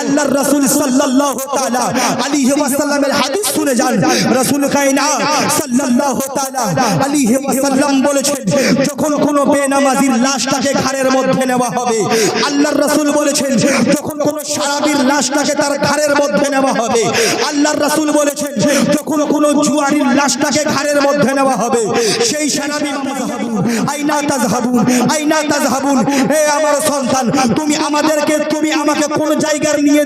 আল্লাহর রাসূল সাল্লাল্লাহু তাআলা আলাইহি ওয়াসাল্লামের হাদিস শুনে যান। রাসূল কায়নাত সাল্লাল্লাহু তাআলা আলাইহি ওয়াসাল্লাম বলেছেন, যখন কোন বেনামাজির লাশটাকে ঘাড়ের মধ্যে নেওয়া হবে, আল্লাহর রাসূল বলেছেন, যখন কোন সারাবির লাশটাকে তার ঘাড়ের মধ্যে নেওয়া হবে, আল্লাহর রাসূল বলেছেন, যখন কোন জুয়ারির লাশটাকে ঘাড়ের মধ্যে নেওয়া হবে, সেই তাজহাবুন আইনা তাজহাবুন আইনা তাজহাবুন হে আমার সন্তান, তুমি আমাদেরকে, তুমি আমাকে কোন জায়গার নিয়ে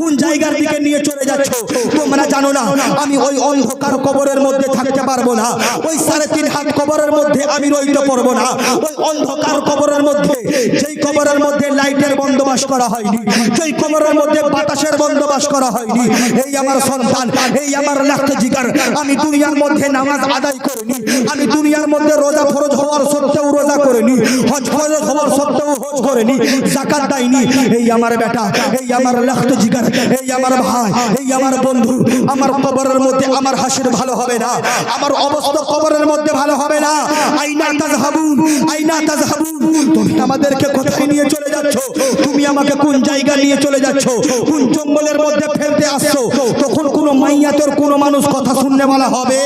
কোন জায়গার দিকে নিয়ে চলে যাচ্ছ? তোমরা জানো না, আমি ওই অন্ধকার কবরের মধ্যে থাকতে পারব না। ওই সাড়ে তিন হাত কবরের মধ্যে আমি রইতে পারব না। ওই অন্ধকার কবরের মধ্যে, যেই কবরের মধ্যে লাইটের বন্দোবস্ত করা হয়নি যেই কবরের মধ্যে বাতাসের বন্দোবস্ত করা হয়নি। এই আমার সন্তান, এই আমার লাখতে জিগার আমি দুনিয়ার মধ্যে নামাজ আদায় করিনি। আমি দুনিয়ার মধ্যে রোজা ফরজ হওয়ার সত্ত্বেও রোজা করিনি। হজ ফরজ হওয়ার সত্ত্বেও হজ করিনি। জাকাত দেয়নি। এই আমার বেটা, এই আমার লাখতে জিগার। এই আমার ভাই, এই আমার বন্ধু, আমার কবরের মধ্যে আমার হাসির ভালো হবে না। আমার অবস্থা কবরের মধ্যে ভালো হবে না। আইনা তাজহাবুন আইনা তাজহাবুন। তুমি আমাদেরকে কোথায় নিয়ে চলে যাচ্ছ? তুমি আমাকে কোন জায়গা নিয়ে চলে যাচ্ছ? কোন জঙ্গলের মধ্যে ফেলতে আসছো? তখন কোন মাইয়াতের কোন মানুষ কথা শুননে বলা হবে?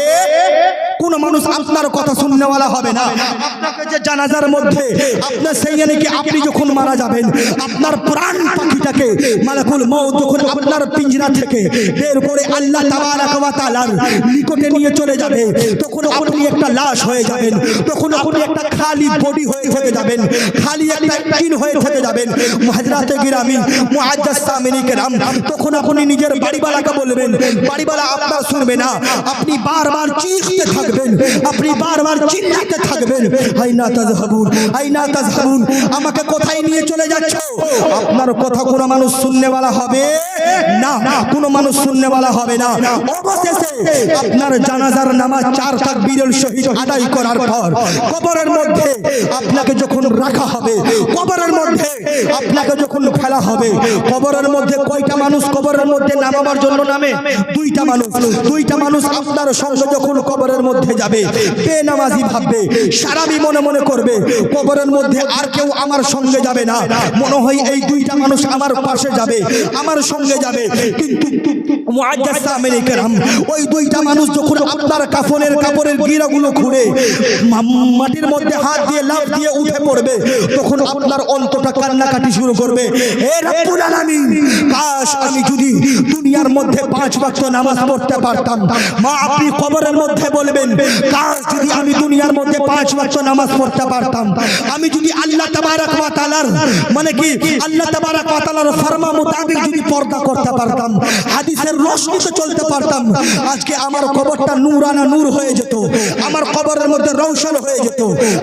কোন মানুষ আপনার কথা শুননেওয়ালা হবে না। আপনাকে যে জানাজার মধ্যে আপনার সেই নাকি আপনি যখন মারা যাবেন, আপনার প্রাণ পাখিটাকে, মালাকুল মৌ যখন আপনার পিঞ্জরা থেকে বের করে আল্লাহ তাআলার নিকটে নিয়ে চলে যাবে, তখন আপনি একটা লাশ হয়ে যাবেন, তখন আপনি একটা খালি বডি হয়ে থেকে যাবেন, খালি একটা টিন হয়ে থেকে যাবেন। হযরতে গিরামি, মুআজ্জাজ কেরাম, তখন আপনি নিজের বাড়িওয়ালাকে বলবেন, বাড়িওয়ালা, আপনার শুনবে না। আপনি বারবার চিখতে থাকবেন। আপনি বারবার চিল্লাতে থাকবেন। আইনা তাজহাবুন আইনা তাজহাবুন আমাকে কোথায় নিয়ে চলে যাচ্ছ? আপনার কথা কোনো মানুষ শুননেওয়ালা হবে? না, কোনো মানুষ শুননেওয়ালা হবে না। অবশেষে আপনার জানাজার নামাজ চার তাকবীরের সহিত আদায় করার পর কবরের মধ্যে আপনাকে যখন রাখা হবে, কবরের মধ্যে আপনাকে যখন ফেলা হবে, কবরের মধ্যে কয়টা মানুষ কবরের মধ্যে নামাবার জন্য নামে? দুইটা মানুষ। দুইটা মানুষ আপনার সঙ্গে যখন কবরের মধ্যে যাবে বেনামাজি ভাববে সারাবি মনে মনে করবে কবরের মধ্যে আর কেউ আমার সঙ্গে যাবে না। মনে হয় এই দুইটা মানুষ আমার পাশে যাবে আমার সঙ্গে যাবে। কিন্তু মুআজ্জাজ সামিনী কেরাম ওই দুইটা মানুষ যখন আপনার কাফনের কাপড়ের গিরাগুলো খুঁড়ে মাটির মধ্যে হাত দিয়ে দিয়ে উঠে পড়বে তখন আপনার অন্তটা কান্নাকাটি শুরু করবে কাশ আমি যদি দুনিয়ার মধ্যে পাঁচ ওয়াক্ত নামাজ পড়তে পারতাম মা আপনি কবরের মধ্যে বলবেন যদি আমি দুনিয়ার মধ্যে পাঁচ নামাজ পড়তে পারতাম, আমি যদি আল্লাহ তাবারক মানে কি, আল্লাহ তাবারক মোতাবেক যদি পর্দা করতে পারতাম, হাদিসের রোশনিতে চলতে পারতাম, আজকে আমার কবরটা নূরানা নূর হয়ে যেত, আমার কবরের মধ্যে রৌশন হয়ে যেত,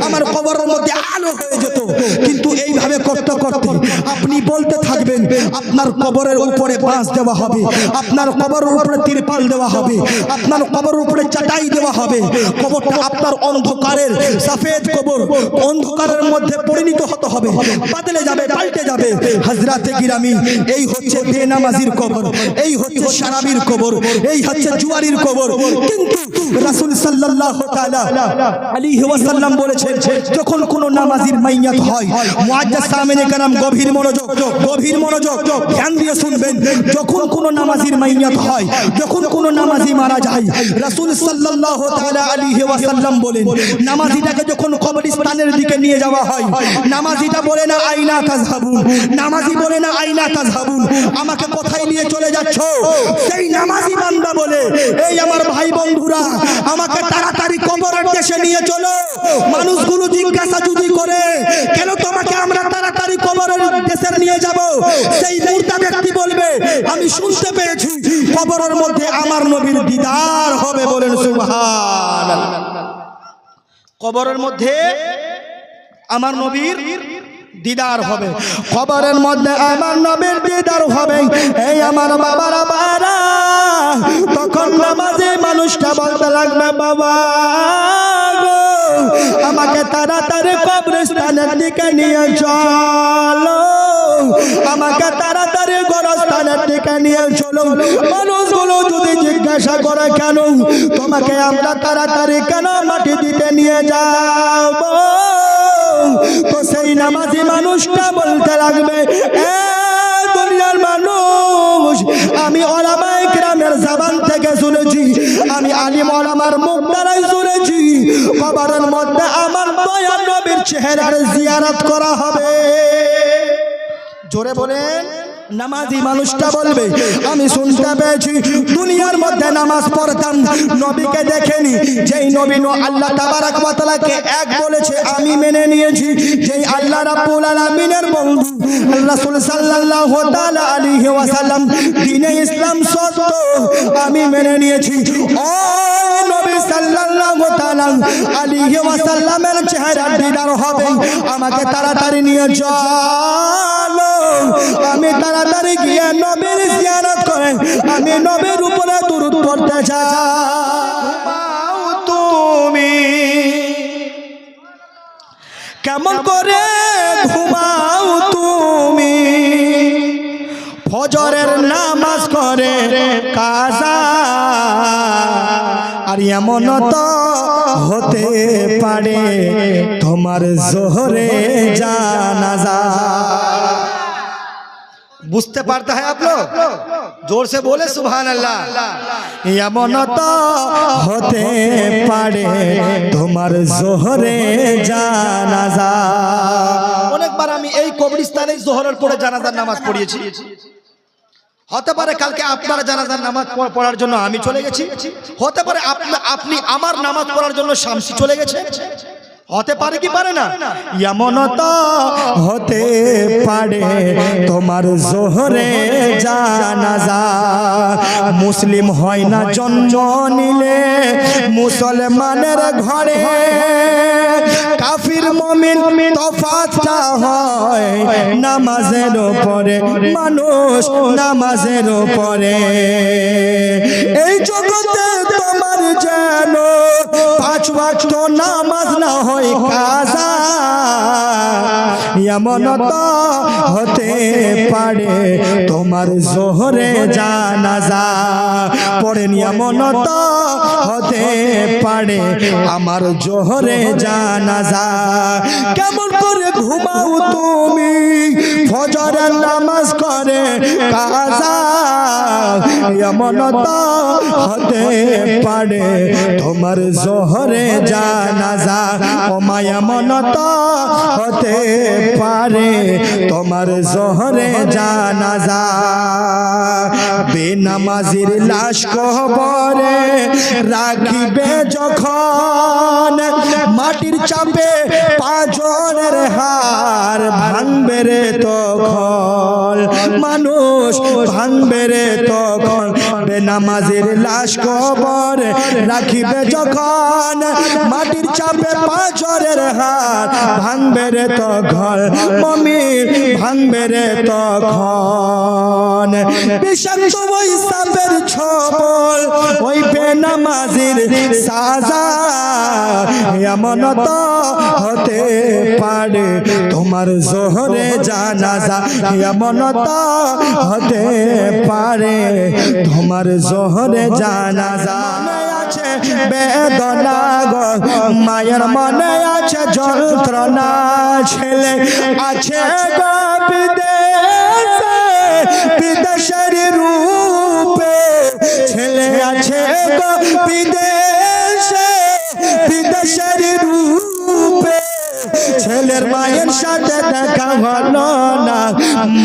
আমার কবরের মধ্যে আলো হয়ে যেত কিন্তু এইভাবে করতে করতে আপনি বলতে থাকবেন, আপনার কবরের উপরে বাঁশ দেওয়া হবে, আপনার কবরের উপরে তিরপাল দেওয়া হবে, আপনার কবরের উপরে চাটাই দেওয়া হবে। কবরটা আপনার অন্ধকারের সাফেদ কবর, অন্ধকারের মধ্যে পরিণত হতে হবে। বাদলে যাবে যাবে হাজরাতে গিরামি। এই হচ্ছে বেনামাজির কবর, এই হচ্ছে সারাবির কবর, এই হচ্ছে জুয়ারির কবর। কিন্তু রাসূল সাল্লাল্লাহু তাআলা ওয়াসাল্লাম বলেছেন, যখন কোন নামাজির মাইয়াত হয় গভীর মনোযোগ গভীর মনোযোগ, ধ্যান দিয়ে শুনবেন, যখন কোন নামাজির মাইয়াত হয়, যখন কোন নামাজি মারা যায় সাল্লাল্লাহু তাআলা ওয়াসাল্লাম বলেন, নামাজিটাকে যখন কবরস্থানের দিকে নিয়ে যাওয়া হয়, নামাজিটা বলে না, আইনা তাজহাবুন নামাজি বলে না আইনা তাজহাবুন? আমাকে কোথায় নিয়ে চলে যাচ্ছ? সেই নামাজি বান্দা বলে, এই আমার ভাই বন্ধুরা, আমাকে তাড়াতাড়ি কবরের দেশে নিয়ে চলো। মানুষগুলো জিজ্ঞাসা যদি করে, কেন তোমাকে আমরা তাড়াতাড়ি কবরের দেশে নিয়ে যাব? সেই মুর্দা ব্যক্তি বলবে, আমি শুনতে পেয়েছি, কবরের মধ্যে আমার নবীর দিদার হবে বলেন সুবহান কবরের মধ্যে আমার নবীর দিদার হবে। খবরের মধ্যে আমার নবীর দিদার হবে। এই আমার বাবার বারা তখন নামাজে মানুষটা বলতে লাগবে বাবা আমাকে তাড়াতাড়ি কবরস্থানের দিকে নিয়ে চলো। আমাকে তাড়াতাড়ি গোরস্থানের দিকে নিয়ে চলো। মানুষগুলো যদি জিজ্ঞাসা করে কেন তোমাকে আমরা তাড়াতাড়ি কেন মাটি দিতে নিয়ে যাব? তো সেই নামাজি মানুষটা বলতে লাগবে দুনিয়ার মানুষ, আমি ওলামায় গ্রামের জাবান থেকে শুনেছি, আমি আলিম অলামার মুখ দ্বারাই শুনেছি। কবরের মধ্যে আমার দয়া নবীর চেহারার জিয়ারত করা হবে। জোরে বলেন। নামাজি মানুষটা বলবে, আমি শুনতে পেয়েছি, দুনিয়ার মধ্যে নামাজ পড়তাম, নবীকে দেখেনি, যেই নবী আল্লাহ তাবারাক ওয়া তাআলাকে এক বলেছে, আমি মেনে নিয়েছি, যেই আল্লাহ রাব্বুল আলামিনের বন্ধু, রাসূল সাল্লাল্লাহু তাআলা আলাইহি ওয়াসাল্লাম দ্বীনে ইসলাম সত্য, আমি মেনে নিয়েছি। ও নবী সাল্লাল্লাহু তাআলা আলাইহি ওয়াসাল্লামের চেহারা দিদার হবে, আমাকে তাড়াতাড়ি নিয়ে চলো আমি তাড়াতাড়ি গিয়ে নবীর জিয়ারত করে আমি নবীর উপরে দুরূদ পড়তে চাই। তুমি। কেমন করে ঘুমাও তুমি? ফজরের নামাজ করে কাজা। আর এমন তো হতে পারে তোমার জোহরে জানাজা। বুঝতে পারতে হয় আপনি জোর সে বলে সুহান আল্লাহ এমন হতে পারে তোমার জোহরে জানাজা। অনেকবার আমি এই কবরিস্তানে জোহরের পরে জানাজার নামাজ পড়িয়েছি। হতে পারে কালকে আপনার জানাজার নামাজ পড়ার জন্য আমি চলে গেছি। হতে পারে আপনি আমার নামাজ পড়ার জন্য শামসি চলে গেছে। হতে পারে কি পারে না? এমন তো হতে পারে তোমার জোহরে জানাজা। মুসলিম হয় না জন্ম নিলে মুসলমানের ঘরে। কাফির মমিন তফাতটা হয় নামাজের পরে মানুষ নামাজের পরে এই জগতে যেন পাঁচ ওয়াক্ত নামাজ না হয় কাজা। তো হতে পারে তোমার জোহরে জানাজা। পড়েন এমন তো হতে পারে। আমার জোহরে জানাজা। কেমন করে ঘুমাও তুমি? ফজরের নামাজ করে এমন হতে পারে। তোমার জোহরে জানাজা। ও মায়া মন তো হতে পারে। তোমার জোহরে জানাজা। বেনামাজির লাশ কবরে রাখিবে যখন মাটির চাপে পাঁচনের হার ভাঙবে রে তখন মানুষ ভাঙবে রে তখন। বেনামাজির লাশ কবর রাখিবে যখন মাটির চাপে পাঁচরের হার ভাঙবে রে তখন মমি, ভাঙবে রে ওই সাপের ছবল, ওই বেনামাজির সাজা এমন তো হতে পারে, তোমার জোহরে জানাজা এমন তো হতে পারে, তোমার জোহরে জানাজা। আছে বেদনা মায়ের মনে আছে যন্ত্রণা, ছেলে আছে বিদেশের রূপে। ছেলে আছে বিদেশে। ছেলের মায়ের সাথে দেখা হলো না।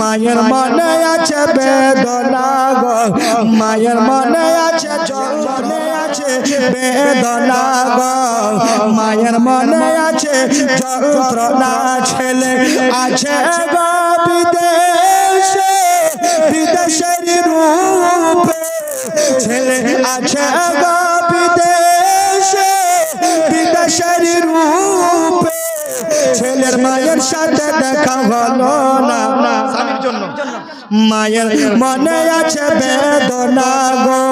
মায়ের মনে আছে বেদনা গো। মায়ের মনে আছে জলে আছে বেদনা গো। মায়ের মনে আছে যন্ত্রণা ছেলে আছে বিদেশে। বিদেশের রূপে ছেলে আছে বিদেশে ছেলের মায়ের সাথে দেখা হলো না। মায়ের মনে আছে বেদনা গো।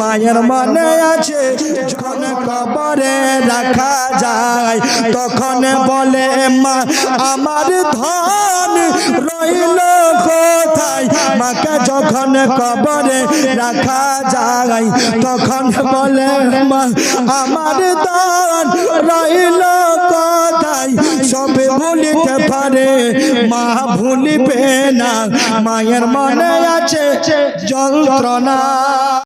মায়ের মনে আছে যখন কবরে রাখা যায় তখন বলে মা আমার ধন রইল কোথায়? যখন কবরে রাখা যায়, তখন বলে আমার দান রইল কথাই সবে ভুলিতে পারে, মা ভুলিবে না, মায়ের মনে আছে যন্ত্রণা।